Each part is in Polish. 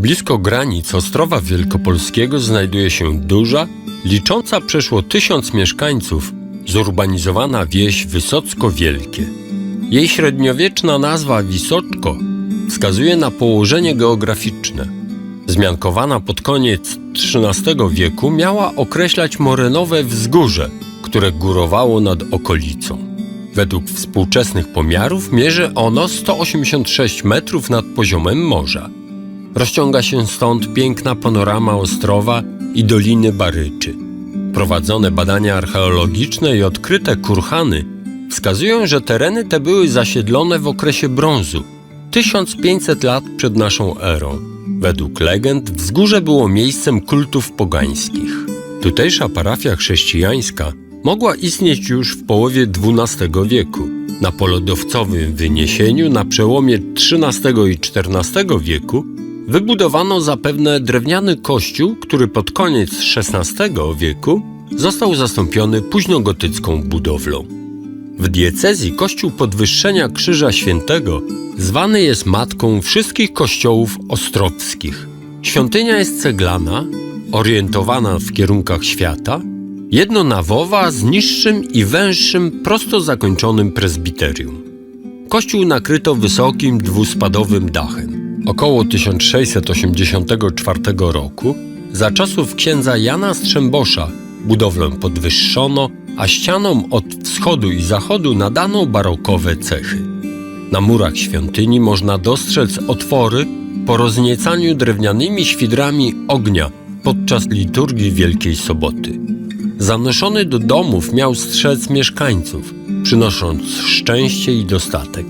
Blisko granic Ostrowa Wielkopolskiego znajduje się duża, licząca przeszło tysiąc mieszkańców, zurbanizowana wieś Wysocko-Wielkie. Jej średniowieczna nazwa Wisoczko wskazuje na położenie geograficzne. Zmiankowana pod koniec XIII wieku miała określać morenowe wzgórze, które górowało nad okolicą. Według współczesnych pomiarów mierzy ono 186 metrów nad poziomem morza. Rozciąga się stąd piękna panorama Ostrowa i Doliny Baryczy. Prowadzone badania archeologiczne i odkryte kurhany wskazują, że tereny te były zasiedlone w okresie brązu, 1500 lat przed naszą erą. Według legend wzgórze było miejscem kultów pogańskich. Tutejsza parafia chrześcijańska mogła istnieć już w połowie XII wieku. Na polodowcowym wyniesieniu na przełomie XIII i XIV wieku wybudowano zapewne drewniany kościół, który pod koniec XVI wieku został zastąpiony późnogotycką budowlą. W diecezji kościół Podwyższenia Krzyża Świętego zwany jest matką wszystkich kościołów ostrowskich. Świątynia jest ceglana, orientowana w kierunkach świata, jednonawowa z niższym i węższym prosto zakończonym prezbiterium. Kościół nakryto wysokim dwuspadowym dachem. Około 1684 roku, za czasów księdza Jana Strzembosza, budowlę podwyższono, a ścianom od wschodu i zachodu nadano barokowe cechy. Na murach świątyni można dostrzec otwory po rozniecaniu drewnianymi świdrami ognia podczas liturgii Wielkiej Soboty. Zanoszony do domów miał strzec mieszkańców, przynosząc szczęście i dostatek.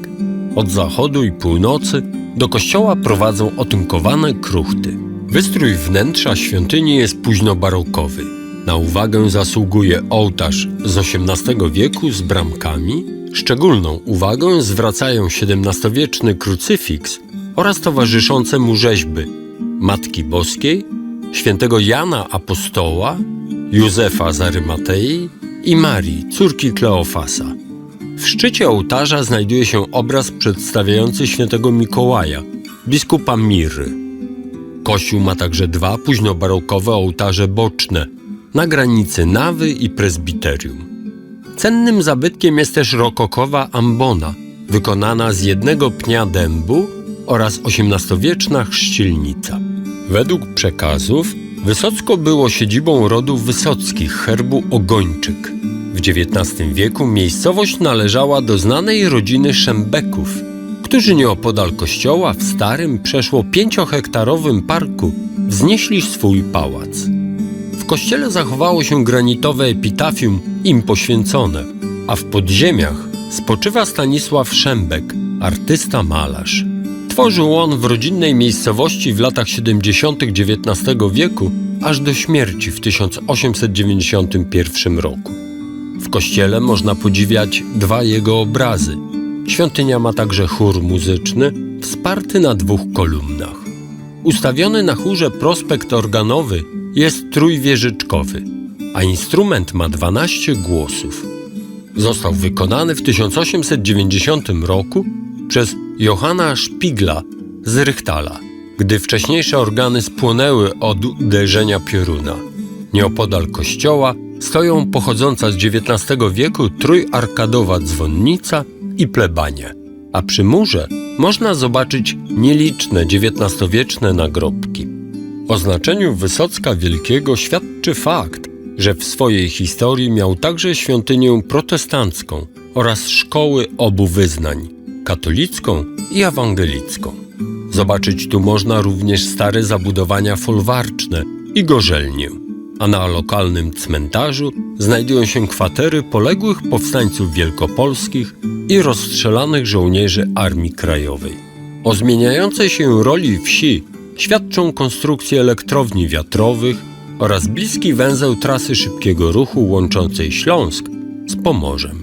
Od zachodu i północy do kościoła prowadzą otynkowane kruchty. Wystrój wnętrza świątyni jest późnobarokowy. Na uwagę zasługuje ołtarz z XVIII wieku z bramkami. Szczególną uwagę zwracają XVII-wieczny krucyfiks oraz towarzyszące mu rzeźby Matki Boskiej, świętego Jana Apostoła, Józefa z Arymatei i Marii, córki Kleofasa. W szczycie ołtarza znajduje się obraz przedstawiający świętego Mikołaja, biskupa Miry. Kościół ma także dwa późnobarokowe ołtarze boczne na granicy nawy i prezbiterium. Cennym zabytkiem jest też rokokowa ambona, wykonana z jednego pnia dębu oraz XVIII-wieczna chrzcielnica. Według przekazów Wysocko było siedzibą rodu Wysockich herbu Ogończyk. W XIX wieku miejscowość należała do znanej rodziny Szembeków, którzy nieopodal kościoła w starym, przeszło pięciohektarowym parku wznieśli swój pałac. W kościele zachowało się granitowe epitafium im poświęcone, a w podziemiach spoczywa Stanisław Szembek, artysta malarz. Tworzył on w rodzinnej miejscowości w latach 70. XIX wieku aż do śmierci w 1891 roku. W kościele można podziwiać dwa jego obrazy. Świątynia ma także chór muzyczny, wsparty na dwóch kolumnach. Ustawiony na chórze prospekt organowy jest trójwieżyczkowy, a instrument ma 12 głosów. Został wykonany w 1890 roku przez Johanna Szpigla z Rychtala, gdy wcześniejsze organy spłonęły od uderzenia pioruna. Nieopodal kościoła stoją pochodząca z XIX wieku trójarkadowa dzwonnica i plebanie, a przy murze można zobaczyć nieliczne XIX-wieczne nagrobki. O znaczeniu Wysocka Wielkiego świadczy fakt, że w swojej historii miał także świątynię protestancką oraz szkoły obu wyznań katolicką i ewangelicką. Zobaczyć tu można również stare zabudowania folwarczne i gorzelnię, a na lokalnym cmentarzu znajdują się kwatery poległych powstańców wielkopolskich i rozstrzelanych żołnierzy Armii Krajowej. O zmieniającej się roli wsi świadczą konstrukcje elektrowni wiatrowych oraz bliski węzeł trasy szybkiego ruchu łączącej Śląsk z Pomorzem.